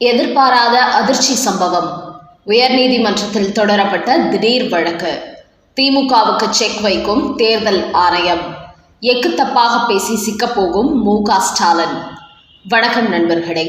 எதிர்பாராத அதிர்ச்சி சம்பவம். உயர்நீதிமன்றத்தில் தொடரப்பட்ட திடீர் வழக்கு. திமுகவுக்கு செக் வைக்கும் தேர்தல் ஆணையம். எக்கு தப்பாக பேசி சிக்கப்போகும் மு க ஸ்டாலின். வணக்கம் நண்பர்களே.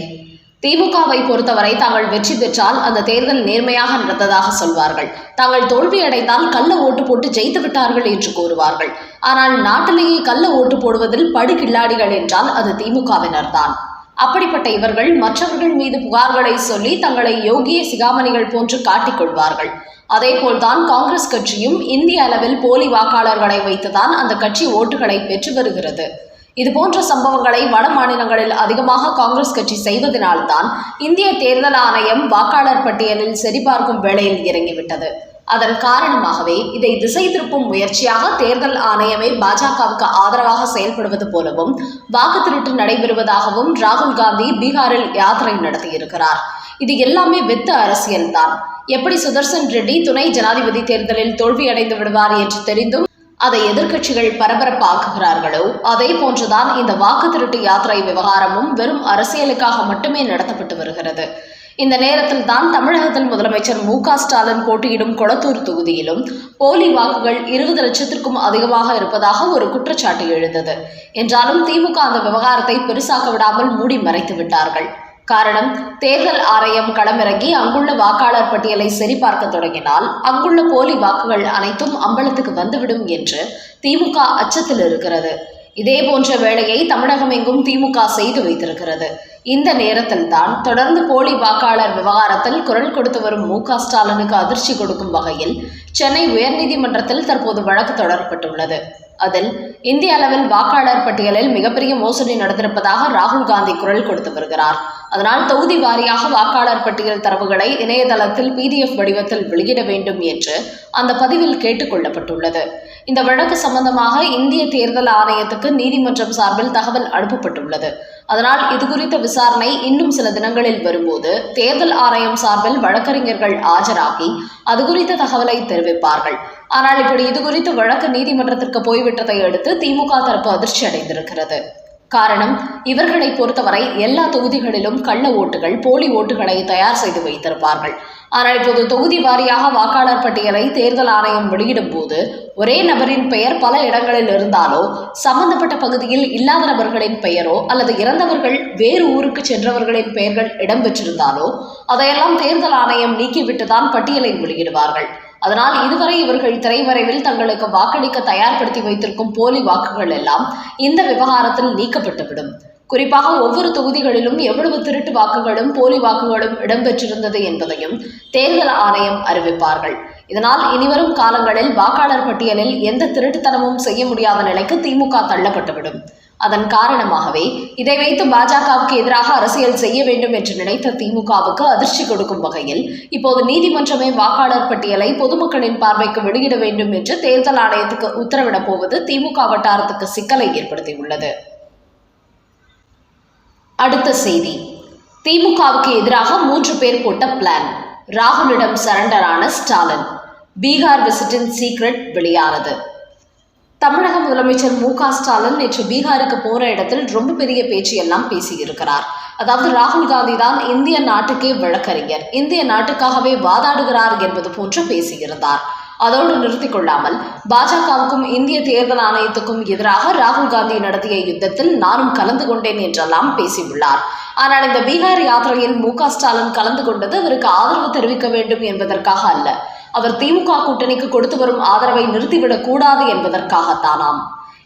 திமுகவை பொறுத்தவரை தாங்கள் வெற்றி பெற்றால் அந்த தேர்தல் நேர்மையாக நடந்ததாக சொல்வார்கள். தாங்கள் தோல்வியடைந்தால் கள்ள ஓட்டு போட்டு ஜெயித்து விட்டார்கள் என்று கூறுவார்கள். ஆனால் நாட்டிலேயே கள்ள ஓட்டு போடுவதில் படுகில்லாடிகள் என்றால் அது திமுகவினர்தான். அப்படிப்பட்ட இவர்கள் மற்றவர்கள் மீது புகார்களை சொல்லி தங்களை யோகிய சிகாமணிகள் போன்று காட்டிக்கொள்வார்கள். அதேபோல்தான் காங்கிரஸ் கட்சியும் இந்திய அளவில் போலி வாக்காளர்களை வைத்துதான் அந்த கட்சி ஓட்டுகளை பெற்று வருகிறது. இதுபோன்ற சம்பவங்களை வட மாநிலங்களில் அதிகமாக காங்கிரஸ் கட்சி செய்வதனால்தான் இந்திய தேர்தல் ஆணையம் வாக்காளர் பட்டியலில் சரிபார்க்கும் வேளையில் இறங்கிவிட்டது. அதன் காரணமாகவே இதை திசை திருப்பும் முயற்சியாக தேர்தல் ஆணையமே பாஜகவுக்கு ஆதரவாக செயல்படுவது போலவும் வாக்கு திருட்டு நடைபெறுவதாகவும் ராகுல் காந்தி பீகாரில் யாத்திரை நடத்தியிருக்கிறார். இது எல்லாமே வெத்து அரசியல்தான் எப்படி சுதர்சன் ரெட்டி துணை ஜனாதிபதி தேர்தலில் தோல்வியடைந்து விடுவார் என்று தெரிந்தும் அதை எதிர்க்கட்சிகள் பரபரப்பாக்குகிறார்களோ அதே போன்றுதான் இந்த வாக்கு திருட்டு யாத்திரை விவகாரமும் வெறும் அரசியலுக்காக மட்டுமே நடத்தப்பட்டு வருகிறது. இந்த நேரத்தில் தான் தமிழகத்தில் முதலமைச்சர் மு ஸ்டாலின் போட்டியிடும் கொளத்தூர் தொகுதியிலும் போலி வாக்குகள் இருபது லட்சத்திற்கும் அதிகமாக இருப்பதாக ஒரு குற்றச்சாட்டு எழுந்தது. என்றாலும் திமுக அந்த விவகாரத்தை பெருசாக்க விடாமல் மூடி மறைத்து விட்டார்கள். காரணம் தேர்தல் ஆணையம் களமிறங்கி அங்குள்ள வாக்காளர் பட்டியலை சரிபார்க்க தொடங்கினால் அங்குள்ள போலி வாக்குகள் அனைத்தும் அம்பலத்துக்கு வந்துவிடும் என்று திமுக அச்சத்தில் இருக்கிறது. இதே போன்ற வேலையை தமிழகம் எங்கும் திமுக செய்து வைத்திருக்கிறது. இந்த நேரத்தில் தான் தொடர்ந்து போலி வாக்காளர் விவகாரத்தில் குரல் கொடுத்து வரும் மு க ஸ்டாலினுக்கு அதிர்ச்சி கொடுக்கும் வகையில் சென்னை உயர்நீதிமன்றத்தில் தற்போது வழக்கு தொடரப்பட்டுள்ளது. அதில் இந்திய அளவில் வாக்காளர் பட்டியலில் மிகப்பெரிய மோசடி நடந்திருப்பதாக ராகுல் காந்தி குரல் கொடுத்து வருகிறார். அதனால் தொகுதி வாரியாக வாக்காளர் பட்டியல் தரவுகளை இணையதளத்தில் பிடிஎஃப் வடிவத்தில் வெளியிட வேண்டும் என்று அந்த பதிவில் கேட்டுக்கொள்ளப்பட்டுள்ளது இந்த வழக்கு சம்பந்தமாக இந்திய தேர்தல் ஆணையத்துக்கு நீதிமன்றம் சார்பில் தகவல் அனுப்பப்பட்டுள்ளது. அதனால் இது குறித்த விசாரணை இன்னும் சில தினங்களில் வரும்போது தேர்தல் ஆணையம் சார்பில் வழக்கறிஞர்கள் ஆஜராகி அது குறித்த தகவலை தெரிவிப்பார்கள். ஆனால் இப்படி இது குறித்து வழக்கு நீதிமன்றத்திற்கு போய்விட்டதை அடுத்து திமுக தரப்பு அதிர்ச்சி அடைந்திருக்கிறது. காரணம் இவர்களை பொறுத்தவரை எல்லா தொகுதிகளிலும் கள்ள ஓட்டுகள் போலி ஓட்டுகளை தயார் செய்து வைத்திருப்பார்கள். ஆனால் இப்போது தொகுதி வாரியாக வாக்காளர் பட்டியலை தேர்தல் ஆணையம் வெளியிடும் போது ஒரே நபரின் பெயர் பல இடங்களில் இருந்தாலோ சம்பந்தப்பட்ட பகுதியில் இல்லாத நபர்களின் பெயரோ அல்லது இறந்தவர்கள் வேறு ஊருக்கு சென்றவர்களின் பெயர்கள் இடம்பெற்றிருந்தாலோ அதையெல்லாம் தேர்தல் ஆணையம் நீக்கிவிட்டுதான் பட்டியலை வெளியிடுவார்கள். அதனால் இதுவரை இவர்கள் திரைவரைவில் தங்களுக்கு வாக்களிக்க தயார்படுத்தி வைத்திருக்கும் போலி வாக்குகள் எல்லாம் இந்த விவகாரத்தில் நீக்கப்பட்டுவிடும். குறிப்பாக ஒவ்வொரு தொகுதிகளிலும் எவ்வளவு திருட்டு வாக்குகளும் போலி வாக்குகளும் இடம்பெற்றிருந்தது என்பதையும் தேர்தல் ஆணையம் அறிவிப்பார்கள். இதனால் இனிவரும் காலங்களில் வாக்காளர் பட்டியலில் எந்த திருட்டுத்தனமும் செய்ய முடியாத நிலைக்கு திமுக தள்ளப்பட்டுவிடும். அதன் காரணமாகவே இதை வைத்து பாஜகவுக்கு எதிராக அரசியல் செய்ய வேண்டும் என்று நினைத்த திமுகவுக்கு அதிர்ச்சி கொடுக்கும் வகையில் இப்போது நீதிமன்றமே வாக்காளர் பட்டியலை பொதுமக்களின் பார்வைக்கு வெளியிட வேண்டும் என்று தேர்தல் ஆணையத்துக்கு உத்தரவிடப் போவது திமுக வட்டாரத்துக்கு சிக்கலை ஏற்படுத்தியுள்ளது. அடுத்த செய்தி. திமுகவுக்கு எதிராக மூன்று பேர் போட்ட பிளான் ராகுலிடம் சரண்டரான ஸ்டாலின். பீகார் விசிட்டின் சீக்ரெட் வெளியானது. தமிழக முதலமைச்சர் மு க ஸ்டாலின் நேற்று பீகாருக்கு போற இடத்தில் ரொம்ப பெரிய பேச்சு எல்லாம் பேசியிருக்கிறார். அதாவது ராகுல் காந்தி தான் இந்திய நாட்டுக்கே வழக்கறிஞர். இந்திய நாட்டுக்காகவே வாதாடுகிறார் என்பது போன்று பேசியிருந்தார். அதோடு நிறுத்திக் கொள்ளாமல் பாஜகவுக்கும் இந்திய தேர்தல் ஆணையத்துக்கும் எதிராக ராகுல் காந்தி நடத்திய யுத்தத்தில் நானும் கலந்து கொண்டேன் என்றெல்லாம் பேசியுள்ளார். ஆனால் இந்த பீகார் யாத்திரையில் மு க ஸ்டாலின் கலந்து கொண்டது அவருக்கு ஆதரவு தெரிவிக்க வேண்டும் என்பதற்காக அல்ல. அவர் திமுக கூட்டணிக்கு கொடுத்து வரும் ஆதரவை நிறுத்திவிடக் கூடாது என்பதற்காகத்தானாம்.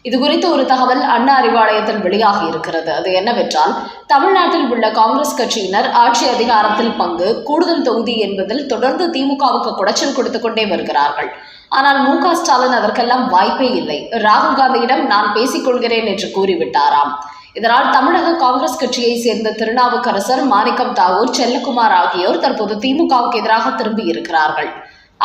இது குறித்து ஒரு தகவல் அண்ணா அறிவாலயத்தில் வெளியாகி இருக்கிறது. அது என்னவென்றால் தமிழ்நாட்டில் உள்ள காங்கிரஸ் கட்சியினர் ஆட்சி அதிகாரத்தில் பங்கு கூடுதல் தொகுதி என்பதில் தொடர்ந்து திமுகவுக்கு குடைச்சல் கொடுத்து கொண்டே வருகிறார்கள். ஆனால் மு க ஸ்டாலின் அதற்கெல்லாம் வாய்ப்பே இல்லை. ராகுல் காந்தியிடம் நான் பேசிக்கொள்கிறேன் என்று கூறிவிட்டாராம். இதனால் தமிழக காங்கிரஸ் கட்சியை சேர்ந்த திருநாவுக்கரசர் மாணிக்கம் தாகூர் செல்லக்குமார் ஆகியோர் தற்போது திமுகவுக்கு எதிராக திரும்பி இருக்கிறார்கள்.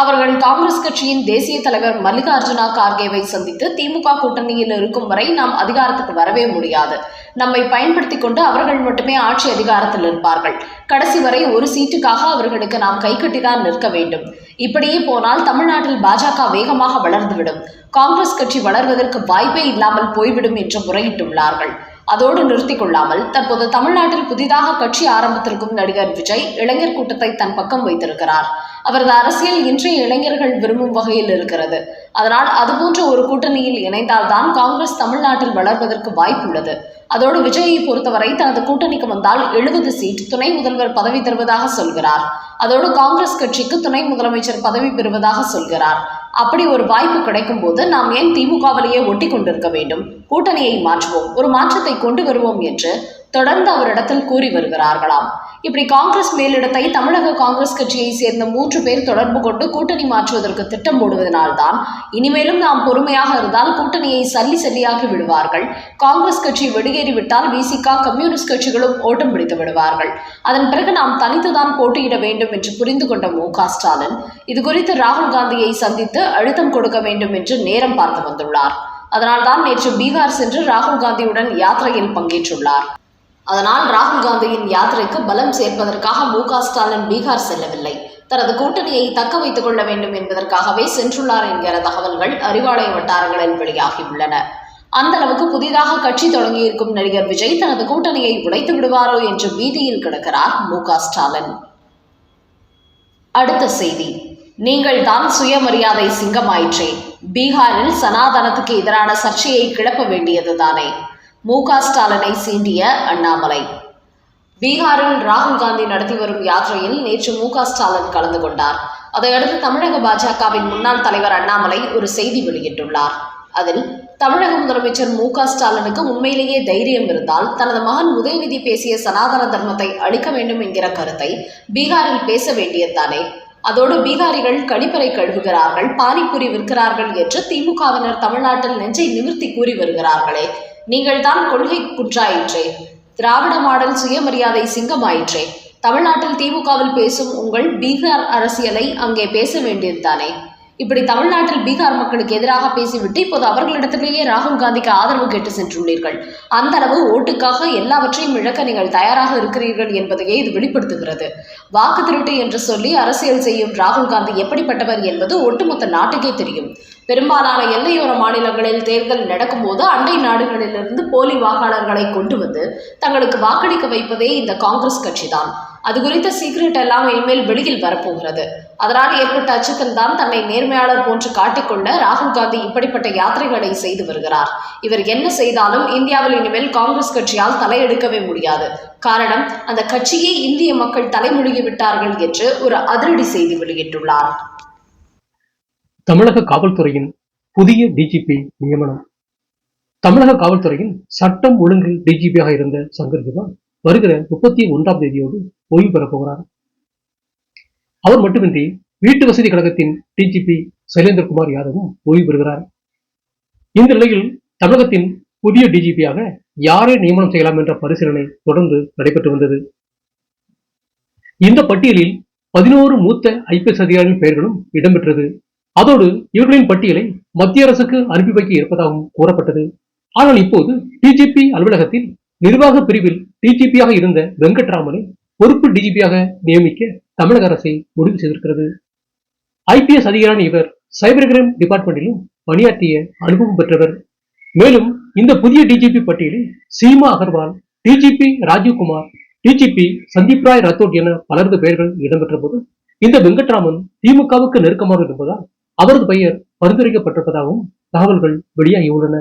அவர்கள் காங்கிரஸ் கட்சியின் தேசிய தலைவர் மல்லிகார்ஜுனா கார்கேவை சந்தித்து திமுக கூட்டணியில் இருக்கும் வரை நாம் அதிகாரத்துக்கு வரவே முடியாது. நம்மை பயன்படுத்தி கொண்டு அவர்கள் மட்டுமே ஆட்சி அதிகாரத்தில் இருப்பார்கள் கடைசி வரை ஒரு சீட்டுக்காக அவர்களுக்கு நாம் கைகட்டிதான் நிற்க வேண்டும். இப்படியே போனால் தமிழ்நாட்டில் பாஜக வேகமாக வளர்ந்துவிடும். காங்கிரஸ் கட்சி வளர்வதற்கு வாய்ப்பே இல்லாமல் போய்விடும் என்று முறையிட்டுள்ளார்கள். அதோடு நிறுத்திக் கொள்ளாமல் தற்போது தமிழ்நாட்டில் புதிதாக கட்சி ஆரம்பித்திருக்கும் நடிகர் விஜய் இளைஞர் கூட்டத்தை தன் பக்கம் வைத்திருக்கிறார். அவரது அரசியல் இன்றைய இளைஞர்கள் விரும்பும் வகையில் இருக்கிறது. அதனால் அதுபோன்ற ஒரு கூட்டணியில் இணைந்தால்தான் காங்கிரஸ் தமிழ்நாட்டில் வளர்வதற்கு வாய்ப்புள்ளது அதோடு விஜயை பொறுத்தவரை தனது கூட்டணிக்கு வந்தால் எழுபது சீட் துணை முதல்வர் பதவி தருவதாக சொல்கிறார். அதோடு காங்கிரஸ் கட்சிக்கு துணை முதலமைச்சர் பதவி பெறுவதாக சொல்கிறார். அப்படி ஒரு வாய்ப்பு கிடைக்கும் போது நாம் ஏன் திமுகவிலேயே ஒட்டி கொண்டிருக்க வேண்டும்? கூட்டணியை மாற்றுவோம். ஒரு மாற்றத்தை கொண்டு வருவோம் என்று தொடர்ந்து அவரிடத்தில் கூறி வருகிறார்களாம். இப்படி காங்கிரஸ் மேலிடத்தை தமிழக காங்கிரஸ் கட்சியை சேர்ந்த மூன்று பேர் தொடர்பு கொண்டு கூட்டணி மாற்றுவதற்கு திட்டம் போடுவதனால்தான் இனிமேலும் நாம் பொறுமையாக இருந்தால் கூட்டணியை சல்லி சல்லியாக்கி விடுவார்கள். காங்கிரஸ் கட்சி வெளியேறிவிட்டால் விசிகா கம்யூனிஸ்ட் கட்சிகளும் ஓட்டம் பிடித்து விடுவார்கள். அதன் பிறகு நாம் தனித்துதான் போட்டியிட வேண்டும் என்று புரிந்து கொண்ட மு. க. ஸ்டாலின் இது குறித்து ராகுல் காந்தியை சந்தித்து அழுத்தம் கொடுக்க வேண்டும் என்று நேரம் பார்த்து வந்துள்ளார். அதனால்தான் நேற்று பீகார் சென்று ராகுல் காந்தியுடன் யாத்திரையில் பங்கேற்றுள்ளார். அதனால் ராகுல் காந்தியின் யாத்திரைக்கு பலம் சேர்ப்பதற்காக மு ஸ்டாலின் பீகார் செல்லவில்லை. தனது கூட்டணியை தக்க வைத்துக் கொள்ள வேண்டும் என்பதற்காகவே சென்றுள்ளார் என்கிற தகவல்கள் அறிவாலய வட்டாரங்களில் வெளியாகியுள்ளன. அந்த அளவுக்கு புதிதாக கட்சி தொடங்கியிருக்கும் நடிகர் விஜய் தனது கூட்டணியை உடைத்து விடுவாரோ என்று பீதியில் கிடக்கிறார் மு ஸ்டாலின். அடுத்த செய்தி. நீங்கள் தான் சுயமரியாதை சிங்கமாயிற்றே. பீகாரில் சனாதனத்துக்கு எதிரான சர்ச்சையை கிளப்ப வேண்டியதுதானே. மு க ஸ்டாலினை சீண்டிய அண்ணாமலை. பீகாரில் ராகுல் காந்தி நடத்தி வரும் யாத்திரையில் நேற்று மு க ஸ்டாலின் கலந்து கொண்டார். அதையடுத்து தமிழக பாஜகவின் முன்னாள் தலைவர் அண்ணாமலை ஒரு செய்தி வெளியிட்டுள்ளார். அதில் தமிழக முதலமைச்சர் மு க ஸ்டாலினுக்கு உண்மையிலேயே தைரியம் இருந்தால் தனது மகன் உதயநிதி பேசிய சனாதன தர்மத்தை அளிக்க வேண்டும் என்கிற கருத்தை பீகாரில் பேச வேண்டியதுதானே. அதோடு பீகாரிகள் கழிப்பறை கழுவுகிறார்கள் பானிபூரி விற்கிறார்கள் என்று திமுகவினர் தமிழ்நாட்டில் நெஞ்சை நிமிர்த்தி கூறி வருகிறார்களே. நீங்கள் தான் கொள்கை குற்றாயிற்றே. திராவிட மாடல் சுயமரியாதை சிங்கமாயிற்றே. தமிழ்நாட்டில் திமுகவில் பேசும் உங்கள் பீகார் அரசியலை அங்கே பேச வேண்டியதுதானே. இப்படி தமிழ்நாட்டில் பீகார் மக்களுக்கு எதிராக பேசிவிட்டு இப்போது அவர்களிடத்திலேயே ராகுல் காந்திக்கு ஆதரவு கேட்டு சென்றுள்ளீர்கள். அந்த அளவு ஓட்டுக்காக எல்லாவற்றையும் இழக்க நீங்கள் தயாராக இருக்கிறீர்கள் என்பதையே இது வெளிப்படுத்துகிறது. வாக்கு திருட்டு என்று சொல்லி அரசியல் செய்யும் ராகுல் காந்தி எப்படிப்பட்டவர் என்பது ஒட்டுமொத்த நாட்டுக்கே தெரியும். பெரும்பாலான எல்லையோர மாநிலங்களில் தேர்தல் நடக்கும்போது அண்டை நாடுகளிலிருந்து போலி வாக்காளர்களை கொண்டு வந்து தங்களுக்கு வாக்களிக்க வைப்பதே இந்த காங்கிரஸ் கட்சிதான். அது குறித்த சீக்ரெட் எல்லாம் இனிமேல் வெளியில் வரப்போகிறது. அதனால் ஏற்பட்ட அச்சத்தில் தான் தன்னை நேர்மையாளர் போன்று காட்டிக்கொண்ட ராகுல் காந்தி இப்படிப்பட்ட யாத்திரைகளை செய்து வருகிறார். இவர் என்ன செய்தாலும் இந்தியாவில் இனிமேல் காங்கிரஸ் கட்சியால் தலையெடுக்கவே முடியாது. காரணம் அந்த கட்சியை இந்திய மக்கள் தலைமுழுகி விட்டார்கள் என்று ஒரு அதிரடி செய்தி வெளியிட்டுள்ளார். தமிழக காவல்துறையின் புதிய டிஜிபி நியமனம். தமிழக காவல்துறையின் சட்டம் ஒழுங்கு டிஜிபியாக இருந்த சங்கர் ஜிவால் வருகிற முப்பத்தி ஒன்றாம் தேதியோடு ஓய்வு பெறப் போகிறார். அவர் மட்டுமின்றி வீட்டு வசதி கழகத்தின் டிஜிபி சைலேந்திரகுமார் யாதவும் ஓய்வு பெறுகிறார். இந்த நிலையில் தமிழகத்தின் புதிய டிஜிபியாக யாரை நியமனம் செய்யலாம் என்ற பரிசீலனை தொடர்ந்து நடைபெற்று வந்தது. இந்த பட்டியலில் பதினோரு மூத்த ஐபிஎஸ் அதிகாரிகளின் பெயர்களும் இடம்பெற்றது. அதோடு இவர்களின் பட்டியலை மத்திய அரசுக்கு அனுப்பி வைக்க இருப்பதாகவும் கூறப்பட்டது. ஆனால் இப்போது டிஜிபி அலுவலகத்தில் நிர்வாக பிரிவில் டிஜிபியாக இருந்த வெங்கட்ராமனை பொறுப்பு டிஜிபியாக நியமிக்க தமிழக அரசை முடிவு செய்திருக்கிறது. ஐபிஎஸ் அதிகாரியான இவர் சைபர் கிரைம் டிபார்ட்மெண்டிலும் பணியாற்றிய அனுபவம் பெற்றவர். மேலும் இந்த புதிய டிஜிபி பட்டியலில் சீமா அகர்வால் டிஜிபி ராஜீவ்குமார் டிஜிபி சந்தீப் ராய் ரத்தோட் என பலரது பெயர்கள் இடம்பெற்ற போது இந்த வெங்கட்ராமன் திமுகவுக்கு நெருக்கமாக இருப்பதால் அவரது பெயர் பரிந்துரைக்கப்பட்டிருப்பதாகவும் தகவல்கள் வெளியாகியுள்ளன